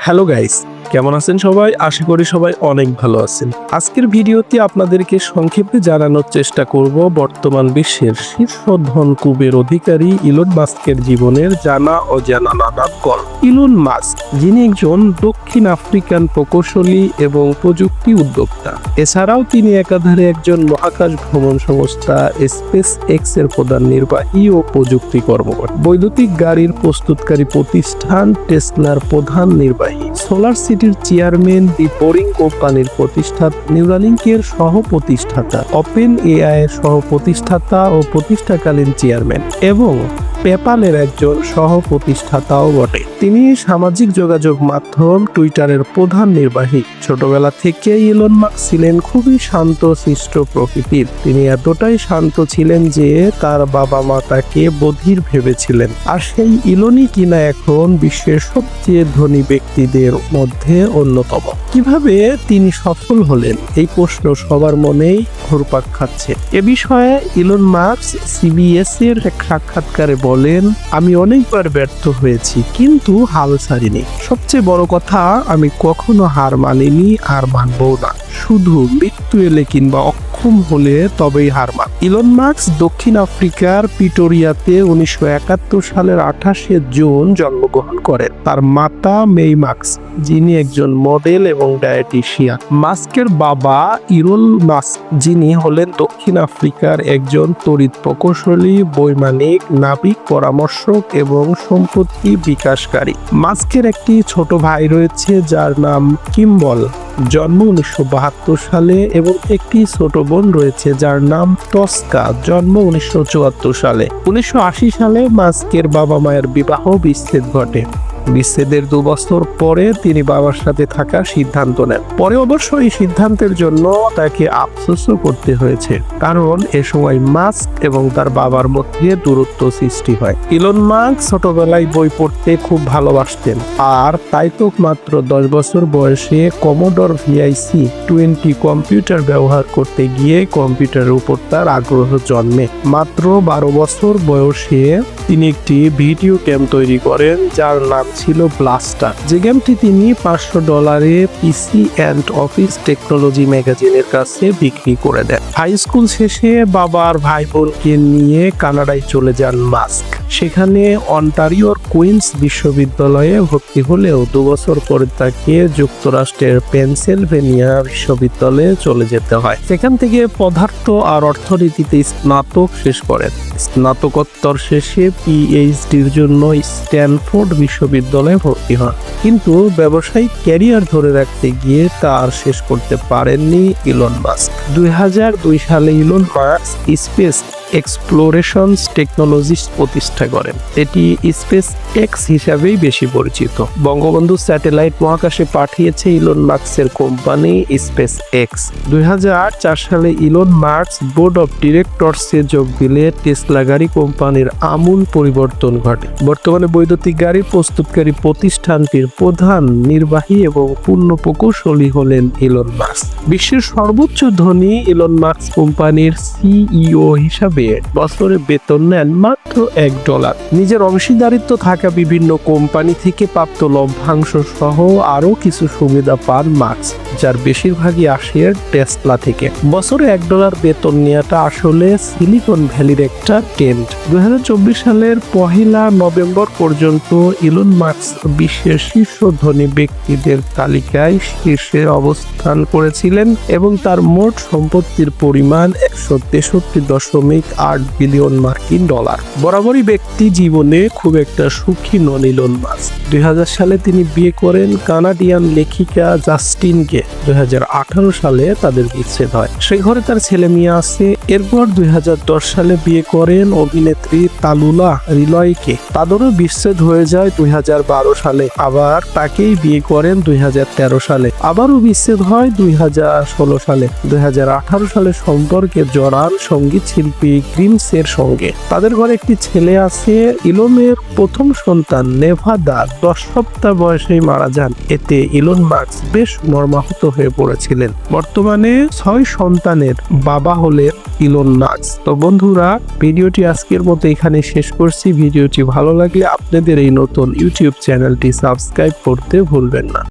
Hello guys কেমন আছেন সবাই? আশা করি সবাই অনেক ভালো আছেন। আজকের ভিডিওতে আপনাদেরকে সংক্ষেপে জানানোর চেষ্টা করব বর্তমান বিশ্বের শীর্ষ ধন কুবের অধিকারী ইলন মাস্কের জীবনের জানা ও জানা নানান গল্প। ইলন মাস্ক, যিনি একজন দক্ষিণ আফ্রিকান প্রকৌশলী এবং প্রযুক্তি উদ্যোক্তা। এছাড়াও তিনি একাধারে একজন মহাকাশ ভ্রমণ সংস্থা স্পেস এক্সের প্রধান নির্বাহী ও প্রযুক্তি কর্মকর্তা। বৈদ্যুতিক গাড়ির প্রস্তুতকারী প্রতিষ্ঠান টেসলার প্রধান নির্বাহী। সোলার সিটির চেয়ারম্যান দি বোরিং কোম্পানির প্রতিষ্ঠাতা নিউরালিঙ্কের সহ প্রতিষ্ঠাতা ওপেন এআই এর সহ প্রতিষ্ঠাতা ও প্রতিষ্ঠাকালীন চেয়ারম্যান এবং পেপালের একজন সহ প্রতিষ্ঠাতাও বটে। তিনি সামাজিক যোগাযোগ মাধ্যম টুইটারের প্রধান নির্বাহী। ছোটবেলা থেকে ইলন মার্ক ছিলেন খুবই শান্ত শিষ্ট প্রকৃতির। তিনি এতটাই শান্ত ছিলেন যে তার বাবা মা তাকে বধির ভেবেছিলেন। আর সেই ইলনই কিনা এখন বিশ্বের সবচেয়ে ধনী ব্যক্তিদের মধ্যে অন্যতম। কীভাবে তিনি সফল হলেন? এই প্রশ্ন সবার মনেই ঘুরপাক খাচ্ছে। এ বিষয়ে ইলন মার্কস সিবিএস এর এক সাক্ষাৎকারে বলেন, আমি অনেকবার ব্যর্থ হয়েছি, কিন্তু হাল ছাড়িনি। সবচেয়ে বড় কথা, আমি কখনো হার মানিনি আর মানবও না। শুধু মৃত্যু এলে কিংবা অক্ষম হলে তবেই হার মান। ইলন মার্কস দক্ষিণ আফ্রিকার পিটোরিয়াতে উনিশশো একাত্তর সালের আঠাশে জুন জন্মগ্রহণ করেন। তার মাতা মেই মার্কস যিনি একজন মডেল এবং ডায়েটিশিয়ান। মাস্কের বাবা ইরুল মাস্ক, যিনি হলেন দক্ষিণ আফ্রিকার একজন তড়িৎ প্রকৌশলী, বৈমানিক, নাবিক, পরামর্শক এবং সম্পত্তি বিকাশকারী। মাস্কের একটি ছোট ভাই রয়েছে যার নাম কিম্বল। জন্ম উনিশশো বাহাত্তর সালে এবং একটি ছোট বোন রয়েছে যার নাম টস্কা জন্ম উনিশশো চুয়াত্তর সালে। উনিশশো আশি সালে মাস্কের বাবা মায়ের বিবাহ বিচ্ছেদ ঘটে। বিচ্ছেদের দু বছর পরে তিনি বাবার সাথে থাকার সিদ্ধান্ত নেন। পরে অবশ্য এই সিদ্ধান্তের জন্য তাকে আফসোসও করতে হয়েছে, কারণ এ সময় মাস্ক এবং তার বাবার মধ্যে দূরত্ব সৃষ্টি হয়। ইলন মাস্ক ছোটবেলায় বই পড়তে খুব ভালোবাসতেন, আর তাই তো মাত্র দশ বছর বয়সে কমোডর ভিআইসি টোয়েন্টি কম্পিউটার ব্যবহার করতে গিয়ে কম্পিউটারের উপর তার আগ্রহ জন্মে। মাত্র বারো বছর বয়সে তিনি একটি ভিডিও গেম তৈরি করেন, যার নাম ছিল ব্লাস্টার যে গেমটি তিনি পাঁচশো ডলারে পিসি অ্যান্ড অফিস টেকনোলজি ম্যাগাজিনের কাছে বিক্রি করে দেন। হাই স্কুল শেষে বাবার ভাই বোনকে নিয়ে কানাডায় চলে যান মাস্ক সেখানে অন্টারিওর কুইন্স বিশ্ববিদ্যালয়ে ভর্তি হলেও দু বছর পরে তাকে যুক্তরাষ্ট্রের পেনসিলভেনিয়া বিশ্ববিদ্যালয়ে চলে যেতে হয়। সেখান থেকে পদার্থ আর অর্থনীতিতে স্নাতক শেষ করেন। স্নাতকোত্তর শেষে পিএইচডির জন্য স্ট্যানফোর্ড বিশ্ববিদ্যালয়ে ভর্তি হন। কিন্তু ব্যবসায়িক ক্যারিয়ার ধরে রাখতে গিয়ে তা আর শেষ করতে পারেননি ইলন মাস্ক। দুই সালে Elon Musk Space Explorations Technologies প্রতিষ্ঠা করেন। এটি স্পেস এক্স হিসাবেই বেশি পরিচিত। বঙ্গবন্ধু স্যাটেলাইট মহাকাশে পাঠিয়েছে ইলন মার্কসের কোম্পানি স্পেস এক্স দুই সালে ইলন মার্কস বোর্ড অফ ডিরেক্টরসে যোগ দিলে টেসলা গাড়ি কোম্পানির আমূল পরিবর্তন ঘটে। বর্তমানে বৈদ্যুতিক গাড়ি প্রস্তুতকারী প্রতিষ্ঠানটির প্রধান নির্বাহী এবং পূর্ণ প্রকৌশলী হলেন ইলন মার্কস বিশ্বের সর্বোচ্চ ধনী ইলন মার্কস কোম্পানির সিইও হিসাবে বছরে বেতন নেন মাত্র এক ডলার। নিজের অংশীদারিত্ব থাকা বিভিন্ন কোম্পানি থেকে প্রাপ্ত লভ্যাংশ সহ আরও কিছু সুবিধা পান মার্কস, যার বেশিরভাগই আসে টেসলা থেকে। বছরে এক ডলার বেতন নেওয়াটা আসলে সিলিকন ভ্যালির একটা টেন্ট দু হাজার চব্বিশ সালের পহেলা নভেম্বর পর্যন্ত ইলন মার্কস বিশ্বের শীর্ষ ধনী ব্যক্তিদের তালিকায় শীর্ষে অবস্থান করেছিলেন এবং তার মোট সম্পত্তির পরিমাণ একশো তেষট্টি দশমিক আট বিলিয়ন মার্কিন ডলার। বরাবরই ব্যক্তি জীবনে খুব একটা সুখী নন ইলন মাস্ক। দুই সালে তিনি বিয়ে করেন কানাডিয়ান লেখিকা জাস্টিনকে দুই সালে তাদের বিচ্ছেদ হয়। সে ঘরে তার ছেলে মেয়ে আছে। এরপর দুই হাজার দশ সালে বিয়ে করেন অভিনেত্রী তালুলা রিলয়কে তাদেরও বিচ্ছেদ হয়ে যায় দুই হাজার বারো সালে। আবার তাকেই বিয়ে করেন দুই হাজার তেরো সালে। আবারও বিচ্ছেদ হয় দুই হাজার ষোলো সালে। দুই হাজার আঠারো সালে সম্পর্কে জড়ান সংগীত শিল্পী গ্রিমসের সঙ্গে। তাদের ঘরে একটি ছেলে আছে ইলনের প্রথম সন্তান নেভাদা, দশ সপ্তাহ বয়সেই মারা যান। এতে ইলন মার্কস বেশ মর্মাহত হয়ে পড়েছিলেন। বর্তমানে ছয় সন্তানের বাবা হলেন ইলন মাস্ক তো বন্ধুরা, ভিডিওটি আজকের মতো এখানে শেষ করছি। ভিডিওটি ভালো লাগলে আপনাদের এই নতুন ইউটিউব চ্যানেলটি সাবস্ক্রাইব করতে ভুলবেন না।